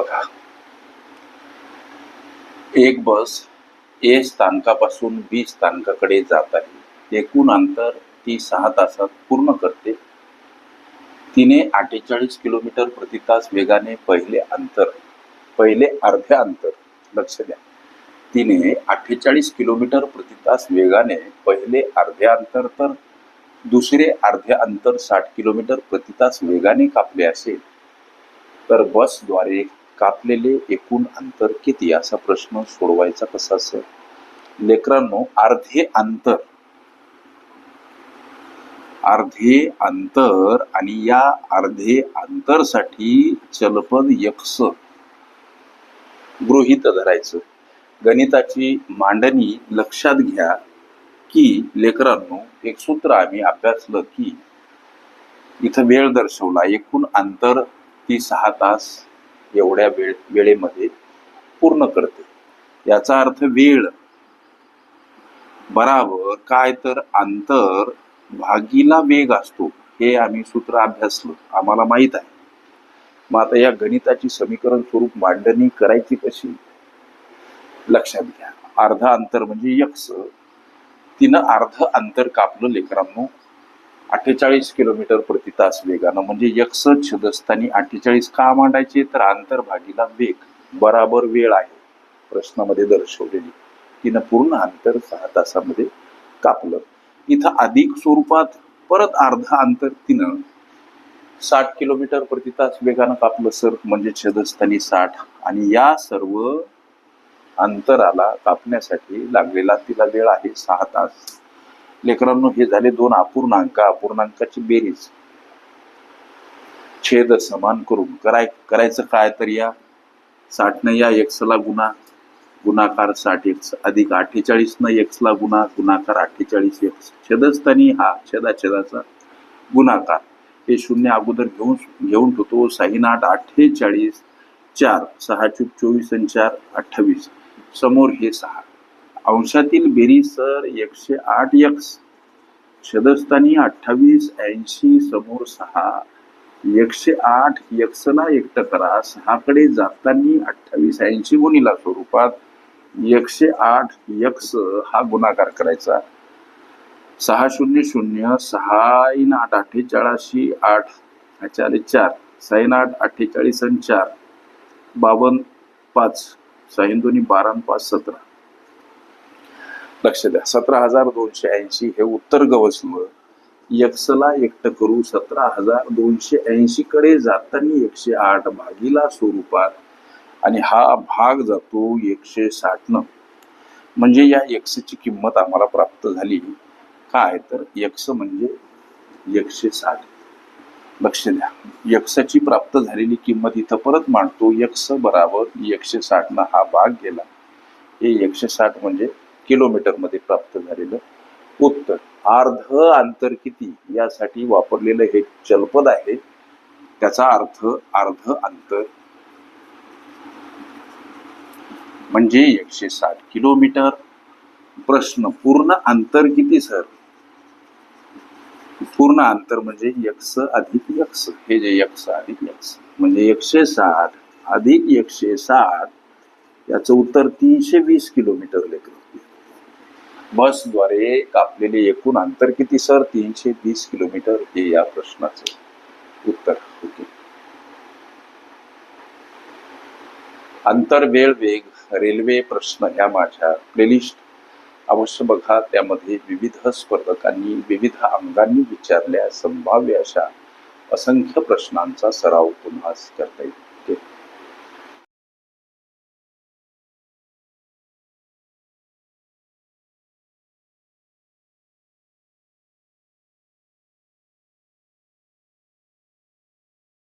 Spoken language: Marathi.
बघा. एक बस ए स्थानकापासून बी स्थानकाकडे जात आहे. एकूण अंतर ती सहा तासात पूर्ण करते. तिने अठ्ठेचाळीस किलोमीटर प्रति तास वेगाने पहिले अंतर पहिले अर्धे अंतर लक्ष द्या. तिने अठ्ठेचाळीस किलोमीटर प्रति तास वेगाने पहिले अर्धे अंतर तर दुसरे अर्धे अंतर साठ किलोमीटर प्रति तास वेगाने कापले असेल तर बसद्वारे कापलेले एकूण अंतर किती असा प्रश्न सोडवायचा कसा असेल? लेकरांनो अर्धे अंतर. अर्धे अंतर आणि या अर्धे अंतरसाठी चलपद यक्ष. गृहीत धरायचं. गणिताची मांडणी लक्षात घ्या की लेकरांनो एक सूत्र आम्ही अभ्यासलं की इथं वेळ दर्शवला. एकूण अंतर ती सहा तास एवढ्या वेळ वेळेमध्ये पूर्ण करते. याचा अर्थ वेळ. बराबर काय तर अंतर भागीला वेग असतो. हे आम्ही सूत्र अभ्यासलो. आम्हाला माहीत आहे. मग आता या गणिताची समीकरण स्वरूप मांडणी करायची कशी? लक्षात घ्या. अर्धा अंतर म्हणजे यक्स तिनं अर्ध अंतर कापलं लेकरांनो. अठ्ठेचाळीस किलोमीटर प्रति तास वेगानं म्हणजे यक्स छदस्थानी अठ्ठेचाळीस का मांडायचे? तर आंतरभागीला वेग बराबर वेळ आहे प्रश्नामध्ये दर्शवलेली. तिनं पूर्ण अंतर सहा तासामध्ये कापलं. इथं अधिक स्वरूपात परत अर्धा अंतर तिनं साठ किलोमीटर प्रति तास वेगानं कापलं सर. म्हणजे छदस्थानी साठ. आणि या सर्व अंतराला कापण्यासाठी लागलेला तिला वेळ आहे सहा तास. लेकरांनो हे झाले दोन अपूर्णांक. अपूर्णांकाची बेरीज. छेद समान करून. कराय करायचं काय तर या. साठनं या एक्सला गुणा. गुणाकार साठ एक्स अधिक अठ्ठेचाळीस न एक्सला गुणा. गुणाकार अठ्ठेचाळीस एक्स छेदस्थानी हा छेदाछेदाचा गुणाकार. हे शून्य अगोदर घेऊन घेऊन ठेवतो. साईन आठ अठ्ठेचाळीस चार. सहा चूक चोवीस आणि चार अठ्ठावीस. समोर हे सहा. अंशातील बेरीज सर एकशे आठ एक्स. छदस्थानी अठ्ठावीस ऐंशी समोर सहा. एकशे आठ एक्सला एकट करा. सहाकडे जाताना अठ्ठावीस ऐंशी गुणीला स्वरूपात एकशे आठ एक्स हा गुणाकार करायचा. सहा शून्य शून्य सहा इन आठ अठ्ठेचाळीशी आठ चार चार साईन आठ अठ्ठेचाळीस आणि चार. बावन्न पाच साईन दोन्ही बारा पाच सतरा. लक्ष द्या. सतरा हजार दोनशे ऐंशी हे उत्तर गवसलं यक्सला एकट करू सतरा हजार दोनशे ऐंशी कडे जाताना एकशे आठ भागीला स्वरूपात आणि हा भाग जातो एकशे साठ न. म्हणजे या यक्षची किंमत आम्हाला प्राप्त झाली. काय? तर यक्ष म्हणजे एकशे साठ. लक्ष द्या. यक्षाची प्राप्त झालेली किंमत इथं परत मांडतो. यक्ष बराबर एकशे साठ हा भाग गेला. हे एकशे साठ म्हणजे किलोमीटरमध्ये प्राप्त झालेलं उत्तर. अर्ध अंतर किती यासाठी वापरलेलं हे चलपद आहे. त्याचा अर्थ अर्ध अंतर म्हणजे एकशे साठ किलोमीटर. प्रश्न पूर्ण अंतर किती सर? पूर्ण अंतर म्हणजे यक्स अधिक यक्स हे जे यक्स अधिक यक्स म्हणजे एकशे साठ अधिक एकशे साठ याचं उत्तर तीनशे वीस किलोमीटर लेकर बसद्वारे कापलेले एकूण अंतर किती सर? तीनशे तीस किलोमीटर? हे या प्रश्नाचे उत्तर होते. अंतर वेळ वेग रेल्वे प्रश्न ह्या माझ्या प्लेलिस्ट अवश्य बघा त्यामध्ये विविध स्पर्धकांनी विविध अंगांनी विचारल्या संभाव्य अशा असंख्य प्रश्नांचा सराव तुम्हाला करता येईल.